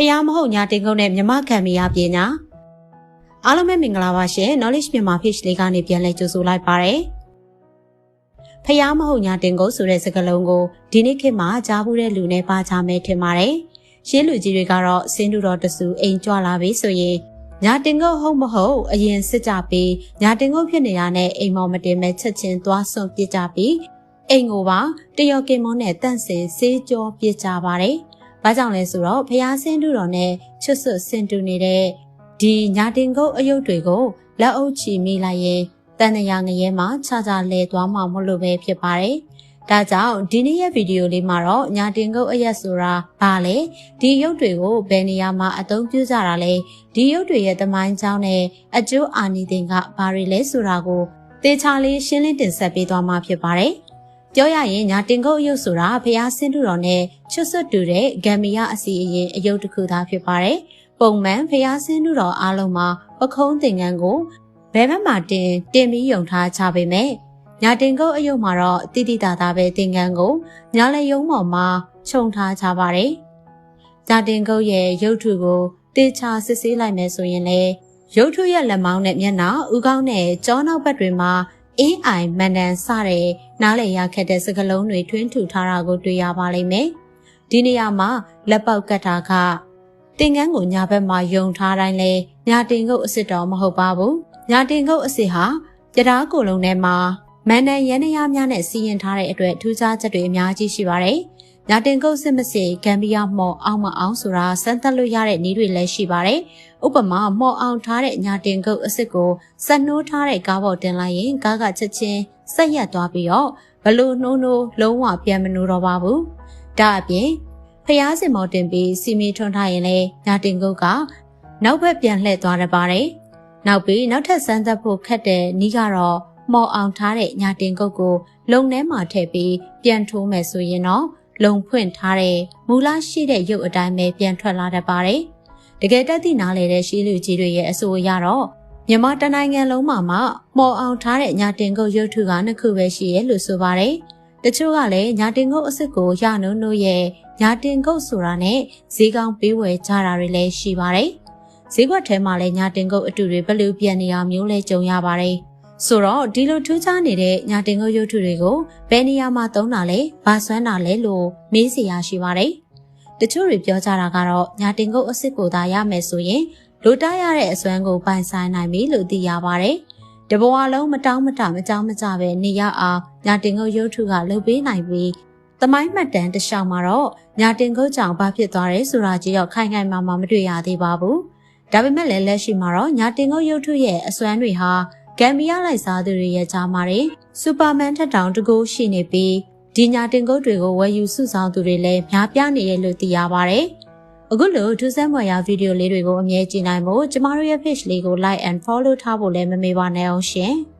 ဖះမဟုတ်ညာတင်ကုန်နဲ့မြမခံမရပညာအားလုံးပဲမင်္ဂလာပါရှင် knowledge မြန်မာ page လေးကနေပြန်လဲကြိုဆိုလိုက်ပါရယ်ဖះမဟုတ်ညာတင်ကုန်ဆိုတဲ့စကားလုံးကိုဒီနေ့ခေတ်မှာကြားဘူးတဲ့လူနဲ့ပါချမယ်ထင်ပါတယ်ရှင်းလူကြီးတွေကတော့စင်းတူတော်တဆူအိမ်ကြွလာပြီဆိုရင်ညာတင်ကုတ်ဟုတ်မဟုတ်အရင်စစ်ကြပြီးညာတင်ကုတ်ဖြစ်နေရတဲ့အိမ်မော်မတင်မဲ့ချက်ချင်းသွားဆွန့်ပစ်ကြပြီးအိမ်ကိုပါတရော်ကင်မွန်နဲ့တန့်စင်ဆေးကြောပစ်ကြပါတယ်။ ဘာကြောင့်လဲဆိုတော့ဖျားစင်းတူတော်နဲ့ချွတ်ဆွတ်စင်တူနေတဲ့ဒီညာတင်ကုတ်အယုတ်တွေကိုလက်အုပ်ချီမိလိုက်ရင်တန်တရာငရဲမှာခြားခြားလဲသွားမှာမဟုတ်လို့ပဲဖြစ်ပါတယ်။ဒါကြောင့်ဒီနေ့ရဲ့ဗီဒီယိုလေးမှာတော့ညာတင်ကုတ်အရက်ဆိုတာဘာလဲဒီရုပ်တွေကိုဘယ်နေရာမှာအသုံးပြုကြတာလဲဒီရုပ်တွေရဲ့သမိုင်းကြောင်းနဲ့အကျိုးအာနိသင်ကဘာတွေလဲဆိုတာကိုသေချာလေးရှင်းလင်းတင်ဆက်ပေးသွားမှာဖြစ်ပါတယ်။ ပြောရရင်ညာတင်ကုတ်အယုတ်ဆိုတာဖျားဆင်းတူတော်နဲ့ချွတ်ဆွတ်တူတဲ့ဂမ်မီယာအစီအရင်အယုတ်တစ်ခုသားဖြစ်ပါတယ်။ပုံမှန်ဖျားဆင်းတူတော်အားလုံးမှာပခုံးသင်္ကန်းကိုဘယ်ဘက်မှာတင်တင်ပြီးယုံထားကြပေမဲ့ညာတင်ကုတ်အယုတ်မှာတော့တိတိတာတာပဲသင်္ကန်းကိုညာလေယုံပေါ်မှာခြုံထားကြပါတယ်။ညာတင်ကုတ်ရဲ့ရုပ်ထုကိုတေချာစစ်ဆေးလိုက်မယ်ဆိုရင်လေရုပ်ထုရဲ့လက်မောင်းနဲ့မျက်နှာဥကောင်းနဲ့ကြောနောက်ဘက်တွေမှာ အင်းအိုင်မန်တန်စတဲ့နားလေရခက်တဲ့စကလုံးတွေထွင်းထူထားတာကိုတွေ့ရပါလိမ့်မယ်။ဒီနေရာမှာလက်ပေါက်ကတ်တာကတင်ကန်းကိုညာဘက်မှာယုံထားတိုင်းလဲညာတင်ကုတ်အစ်စ်တော်မဟုတ်ပါဘူး။ညာတင်ကုတ်အစ်စ်ဟာကြတားကိုလုံးထဲမှာမန်နန်ရန်နရများနဲ့စီရင်ထားတဲ့အတွက်ထူးခြားချက်တွေအများကြီးရှိပါတယ်။ ညာတင်ကုတ်စစ်မစစ်ဂမ်ဘီယာမော်အောင်မအောင်ဆိုတာစမ်းသပ်လို့ရတဲ့နည်းတွေလည်းရှိပါတယ်။ဥပမာမော်အောင်ထားတဲ့ညာတင်ကုတ်အစ်စ်ကိုစက်နှိုးထားတဲ့ကားပေါ်တင်လိုက်ရင်ကားကချက်ချင်းဆက်ရက်သွားပြီးတော့ဘလို့နှိုးနှိုးလုံးဝပြန်မနှိုးတော့ပါဘူး။ဒါအပြင်ဖျားစင်မော်တင်ပြီးစီမီထွန်းထားရင်လည်းညာတင်ကုတ်ကနောက်ဘက်ပြန်လှည့်သွားရပါတယ်။နောက်ပြီးနောက်ထပ်စမ်းသပ်ဖို့ခက်တဲ့နီးကတော့မော်အောင်ထားတဲ့ညာတင်ကုတ်ကိုလုံထဲမှာထည့်ပြီးပြန်ထိုးမယ်ဆိုရင်တော့ လုံဖွင့်ထားတဲ့မူလရှိတဲ့ရုပ်အတိုင်းပဲပြန်ထွက်လာတတ်ပါတယ်။တကယ်တက်သည့်နားလေတဲ့ရှိလူကြီးတွေရဲ့အဆိုအရတော့မြန်မာတနိုင်ငံလုံးမှာမှမော်အောင်ထားတဲ့ညာတင်ကုတ်ရုပ်ထုကနှစ်ခုပဲရှိရဲ့လို့ဆိုပါတယ်။တချို့ကလည်းညာတင်ကုတ်အစ်စ်ကိုရနုံနိုးရဲ့ညာတင်ကုတ်ဆိုတာနဲ့ဈေးကောင်းပေးဝယ်ကြတာတွေလည်းရှိပါတယ်။ဈေးကွက်ထဲမှာလည်းညာတင်ကုတ်အတူတွေဘလူပြန်နေအောင်မျိုးလဲကြုံရပါတယ်။ ဆိုတော့ဒီလိုထူးခြားနေတဲ့ညာတင်ကုတ်ရုပ်ထုတွေကိုဘယ်နေရာမှာသုံးတာလဲဘာဆွမ်းတာလဲလို့မေးစရာရှိပါတယ်။တချို့တွေပြောကြတာကတော့ညာတင်ကုတ်အစ်စ်ကိုသာရမယ်ဆိုရင်လိုတရတဲ့အစွမ်းကိုပိုင်ဆိုင်နိုင်ပြီလို့သိရပါတယ်။တဘဝလုံးမတောင်းမတမကြောင်းမကြပဲနေရအောင်ညာတင်ကုတ်ရုပ်ထုကလုပ်ပေးနိုင်ပြီးသမိုင်းမှတ်တမ်းတစ်လျှောက်မှာတော့ညာတင်ကုတ်ကြောင့်ဘာဖြစ်သွားတယ်ဆိုတာကြီးတော့ခိုင်ခိုင်မာမာမတွေ့ရသေးပါဘူး။ဒါပေမဲ့လည်းလက်ရှိမှာတော့ညာတင်ကုတ်ရုပ်ထုရဲ့အစွမ်းတွေဟာ ဂမ်ဘီယာလိုက်စားသူတွေရဲ့ကြားမှာတွေစူပါမန်ထက်တောင်တကူရှိနေပြီးဒီညာတင်ကုတ်တွေကိုဝယ်ယူစုဆောင်သူတွေလည်းများပြားနေရလို့သိရပါတယ်။အခုလိုထူးဆန်းဖွယ်ရာဗီဒီယိုလေးတွေကိုအမြဲကြည့်နိုင်ဖို့ကျမတို့ရဲ့ page လေးကို like and follow ထားဖို့လည်းမမေ့ပါနဲ့အောင်ရှင်။